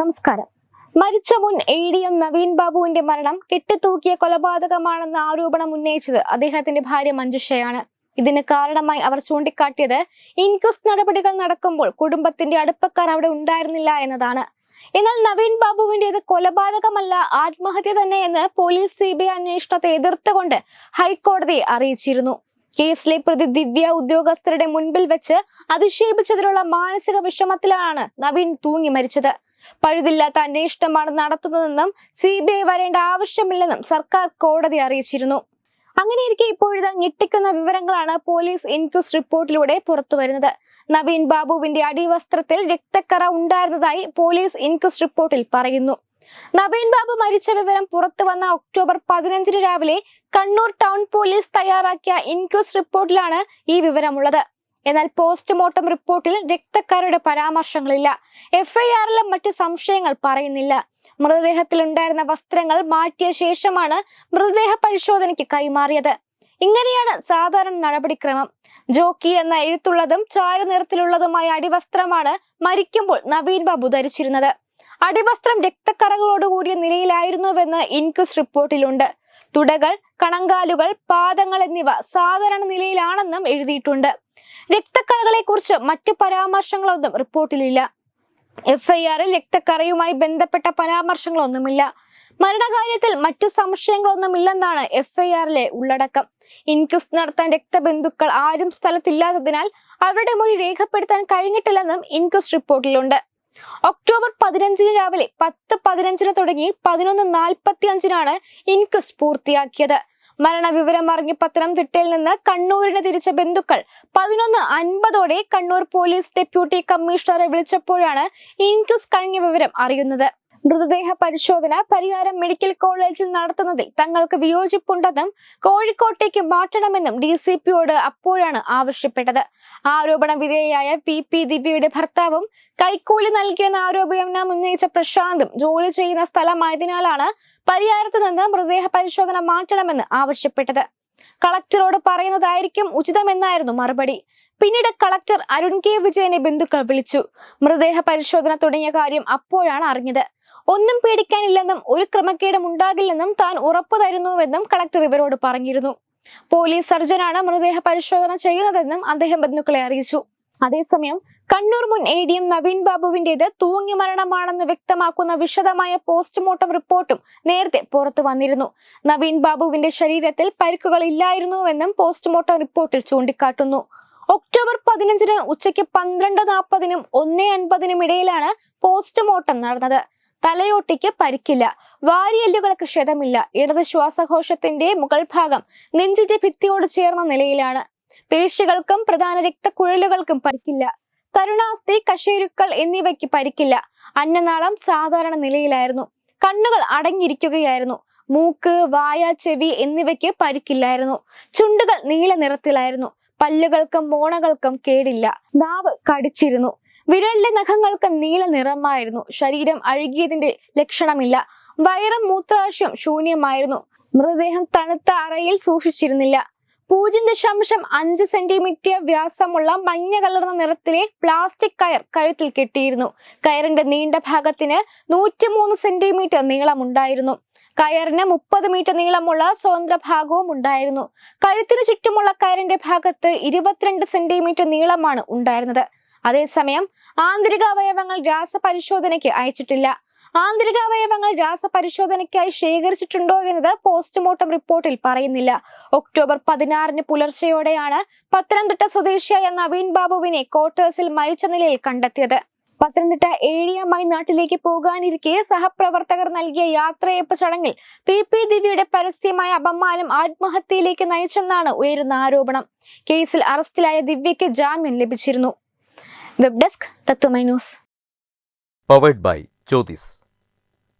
നമസ്കാരം. മരിച്ച മുൻ എ ഡി എം നവീൻ ബാബുവിന്റെ മരണം കെട്ടിത്തൂക്കിയ കൊലപാതകമാണെന്ന ആരോപണം ഉന്നയിച്ചത് അദ്ദേഹത്തിന്റെ ഭാര്യ മഞ്ജുഷയാണ്. ഇതിന് കാരണമായി അവർ ചൂണ്ടിക്കാട്ടിയത് ഇൻക്വസ്റ്റ് നടപടികൾ നടക്കുമ്പോൾ കുടുംബത്തിന്റെ അടുപ്പക്കാർ അവിടെ ഉണ്ടായിരുന്നില്ല എന്നതാണ്. എന്നാൽ നവീൻ ബാബുവിന്റേത് കൊലപാതകമല്ല ആത്മഹത്യ തന്നെ എന്ന് പോലീസ് സി ബി ഐ അന്വേഷണത്തെ എതിർത്തുകൊണ്ട് ഹൈക്കോടതിയെ അറിയിച്ചിരുന്നു. കേസിലെ പ്രതി ദിവ്യ ഉദ്യോഗസ്ഥരുടെ മുൻപിൽ വെച്ച് അധിക്ഷേപിച്ചതിലുള്ള മാനസിക വിഷമത്തിലാണ് നവീൻ തൂങ്ങി മരിച്ചത്. പഴുതില്ലാത്ത അന്വേഷണമാണ് നടത്തുന്നതെന്നും സി ബി ഐ വരേണ്ട ആവശ്യമില്ലെന്നും സർക്കാർ കോടതി അറിയിച്ചിരുന്നു. അങ്ങനെയിരിക്കെ ഇപ്പോഴിത് ഞെട്ടിക്കുന്ന വിവരങ്ങളാണ് പോലീസ് ഇൻക്വസ്റ്റ് റിപ്പോർട്ടിലൂടെ പുറത്തുവരുന്നത്. നവീൻ ബാബുവിന്റെ അടിവസ്ത്രത്തിൽ രക്തക്കറ ഉണ്ടായിരുന്നതായി പോലീസ് ഇൻക്വസ്റ്റ് റിപ്പോർട്ടിൽ പറയുന്നു. നവീൻ ബാബു മരിച്ച വിവരം പുറത്തു വന്ന ഒക്ടോബർ പതിനഞ്ചിന് രാവിലെ കണ്ണൂർ ടൗൺ പോലീസ് തയ്യാറാക്കിയ ഇൻക്വസ്റ്റ് റിപ്പോർട്ടിലാണ് ഈ വിവരമുള്ളത്. എന്നാൽ പോസ്റ്റ്മോർട്ടം റിപ്പോർട്ടിൽ രക്തക്കാരുടെ പരാമർശങ്ങളില്ല. എഫ്ഐആറിലും മറ്റു സംശയങ്ങൾ പറയുന്നില്ല. മൃതദേഹത്തിൽ ഉണ്ടായിരുന്ന വസ്ത്രങ്ങൾ മാറ്റിയ ശേഷമാണ് മൃതദേഹ പരിശോധനയ്ക്ക് കൈമാറിയത്. ഇങ്ങനെയാണ് സാധാരണ നടപടിക്രമം. ജോക്കി എന്ന എഴുത്തുള്ളതും ചാരനിറത്തിലുള്ളതുമായ അടിവസ്ത്രമാണ് മരിക്കുമ്പോൾ നവീൻ ബാബു ധരിച്ചിരുന്നത്. അടിവസ്ത്രം രക്തക്കറകളോടുകൂടിയ നിലയിലായിരുന്നുവെന്ന് ഇൻക്വസ് റിപ്പോർട്ടിലുണ്ട്. തുടകൾ കണങ്കാലുകൾ പാദങ്ങൾ എന്നിവ സാധാരണ നിലയിലാണെന്നും എഴുതിയിട്ടുണ്ട്. രക്തക്കറകളെ കുറിച്ച് മറ്റു പരാമർശങ്ങളൊന്നും റിപ്പോർട്ടിലില്ല. എഫ് ഐ ആറിൽ രക്തക്കറയുമായി ബന്ധപ്പെട്ട പരാമർശങ്ങളൊന്നുമില്ല. മരണകാര്യത്തിൽ മറ്റു സംശയങ്ങളൊന്നുമില്ലെന്നാണ് എഫ് ഐ ആറിലെ ഉള്ളടക്കം. ഇൻക്വസ്റ്റ് നടത്താൻ രക്തബന്ധുക്കൾ ആരും സ്ഥലത്തില്ലാത്തതിനാൽ അവരുടെ മൊഴി രേഖപ്പെടുത്താൻ കഴിഞ്ഞിട്ടില്ലെന്നും ഇൻക്വസ്റ്റ് റിപ്പോർട്ടിലുണ്ട്. ഒക്ടോബർ പതിനഞ്ചിന് രാവിലെ പത്ത് പതിനഞ്ചിന് തുടങ്ങി പതിനൊന്ന് നാൽപ്പത്തി അഞ്ചിനാണ് ഇൻക്വസ്റ്റ് പൂർത്തിയാക്കിയത്. മരണവിവരം അറിഞ്ഞ് പത്തനംതിട്ടയിൽ നിന്ന് കണ്ണൂരിന് തിരിച്ച ബന്ധുക്കൾ. പതിനൊന്ന് അൻപതോടെ കണ്ണൂർ പോലീസ് ഡെപ്യൂട്ടി കമ്മീഷണറെ വിളിച്ചപ്പോഴാണ് ഇൻക്വസ്റ്റ് കഴിഞ്ഞ വിവരം അറിയുന്നത്. മൃതദേഹ പരിശോധന പരിഹാരം മെഡിക്കൽ കോളേജിൽ നടത്തുന്നതിൽ തങ്ങൾക്ക് വിയോജിപ്പുണ്ടെന്നും കോഴിക്കോട്ടേക്ക് മാറ്റണമെന്നും ഡി സി പിയോട് അപ്പോഴാണ് ആവശ്യപ്പെട്ടത്. ആരോപണ വിധേയയായ പി പി ദിവ്യയുടെ ഭർത്താവും കൈക്കൂലി നൽകിയെന്ന ആരോപണം ഉന്നയിച്ച പ്രശാന്തും ജോലി ചെയ്യുന്ന സ്ഥലമായതിനാലാണ് പരിഹാരത്ത് നിന്ന് മൃതദേഹ പരിശോധന മാറ്റണമെന്ന് ആവശ്യപ്പെട്ടത്. കളക്ടറോട് പറയുന്നതായിരിക്കും ഉചിതമെന്നായിരുന്നു മറുപടി. പിന്നീട് കളക്ടർ അരുൺ കെ. വിജയനെ ബന്ധുക്കൾ വിളിച്ചു. മൃതദേഹ പരിശോധന തുടങ്ങിയ കാര്യം അപ്പോഴാണ് അറിഞ്ഞത്. ഒന്നും പേടിക്കാനില്ലെന്നും ഒരു ക്രമക്കേടും ഉണ്ടാകില്ലെന്നും താൻ ഉറപ്പു തരുന്നുവെന്നും കളക്ടർ ഇവരോട് പറഞ്ഞിരുന്നു. പോലീസ് സർജനാണ് മൃതദേഹ പരിശോധന ചെയ്യുന്നതെന്നും അദ്ദേഹം ബന്ധുക്കളെ അറിയിച്ചു. അതേസമയം കണ്ണൂർ മുൻ എ ഡി എം നവീൻ ബാബുവിന്റേത് തൂങ്ങി മരണമാണെന്ന് വ്യക്തമാക്കുന്ന വിശദമായ പോസ്റ്റ്മോർട്ടം റിപ്പോർട്ടും നേരത്തെ പുറത്തു വന്നിരുന്നു. നവീൻ ബാബുവിന്റെ ശരീരത്തിൽ പരിക്കുകൾ ഇല്ലായിരുന്നുവെന്നും പോസ്റ്റ്മോർട്ടം റിപ്പോർട്ടിൽ ചൂണ്ടിക്കാട്ടുന്നു. ഒക്ടോബർ പതിനഞ്ചിന് ഉച്ചയ്ക്ക് പന്ത്രണ്ട് നാൽപ്പതിനും ഒന്നേ അൻപതിനും ഇടയിലാണ് പോസ്റ്റ്മോർട്ടം നടന്നത്. തലയോട്ടിക്ക് പരിക്കില്ല. വാരിയെല്ലുകൾക്ക് ക്ഷതമില്ല. ഇടത് ശ്വാസകോശത്തിന്റെ മുകൾ ഭാഗം നെഞ്ചിന്റെ ഭിത്തിയോട് ചേർന്ന നിലയിലാണ്. പേശികൾക്കും പ്രധാന രക്തക്കുഴലുകൾക്കും പരിക്കില്ല. തരുണാസ്ഥി കശേരുക്കൾ എന്നിവയ്ക്ക് പരിക്കില്ല. അന്നനാളം സാധാരണ നിലയിലായിരുന്നു. കണ്ണുകൾ അടങ്ങിയിരിക്കുകയായിരുന്നു. മൂക്ക് വായ ചെവി എന്നിവയ്ക്ക് പരിക്കില്ലായിരുന്നു. ചുണ്ടുകൾ നീല നിറത്തിലായിരുന്നു. പല്ലുകൾക്കും മോണകൾക്കും കേടില്ല. നാവ് കടിച്ചിരുന്നു. വിരലിലെ നഖങ്ങൾക്ക് നീല നിറമായിരുന്നു. ശരീരം അഴുകിയതിന്റെ ലക്ഷണമില്ല. വയറും മൂത്രാശയം ശൂന്യമായിരുന്നു. മൃതദേഹം തണുത്ത അറയിൽ സൂക്ഷിച്ചിരുന്നില്ല. പൂജ്യം ദശാംശം അഞ്ച് സെന്റിമീറ്റർ വ്യാസമുള്ള മഞ്ഞ കലർന്ന നിറത്തിലെ പ്ലാസ്റ്റിക് കയർ കഴുത്തിൽ കെട്ടിയിരുന്നു. കയറിന്റെ നീണ്ട ഭാഗത്തിന് നൂറ്റിമൂന്ന് സെന്റിമീറ്റർ നീളമുണ്ടായിരുന്നു. കയറിന് മുപ്പത് മീറ്റർ നീളമുള്ള സ്വതന്ത്ര ഭാഗവും ഉണ്ടായിരുന്നു. കഴുത്തിന് ചുറ്റുമുള്ള കയറിന്റെ ഭാഗത്ത് ഇരുപത്തിരണ്ട് സെന്റിമീറ്റർ നീളമാണ് ഉണ്ടായിരുന്നത്. അതേസമയം ആന്തരിക അവയവങ്ങൾ രാസപരിശോധനയ്ക്ക് അയച്ചിട്ടില്ല. ആന്തരിക അവയവങ്ങൾ രാസപരിശോധനയ്ക്കായി ശേഖരിച്ചിട്ടുണ്ടോ എന്നത് പോസ്റ്റ്മോർട്ടം റിപ്പോർട്ടിൽ പറയുന്നില്ല. ഒക്ടോബർ പതിനാറിന് പുലർച്ചെയോടെയാണ് പത്തനംതിട്ട സ്വദേശിയായ നവീൻ ബാബുവിനെ ക്വാർട്ടേഴ്സിൽ മരിച്ച നിലയിൽ കണ്ടെത്തിയത്. പത്തനംതിട്ട ഏഴിയമ്മായി നാട്ടിലേക്ക് പോകാനിരിക്കെ സഹപ്രവർത്തകർ നൽകിയ യാത്രയപ്പ് ചടങ്ങിൽ പി പി ദിവ്യയുടെ പരസ്യമായ അപമാനം ആത്മഹത്യയിലേക്ക് നയിച്ചെന്നാണ് ഉയരുന്ന ആരോപണം. കേസിൽ അറസ്റ്റിലായ ദിവ്യയ്ക്ക് ജാമ്യം ലഭിച്ചിരുന്നു. Web desk Tatwamayi news. Powered by Jyothis.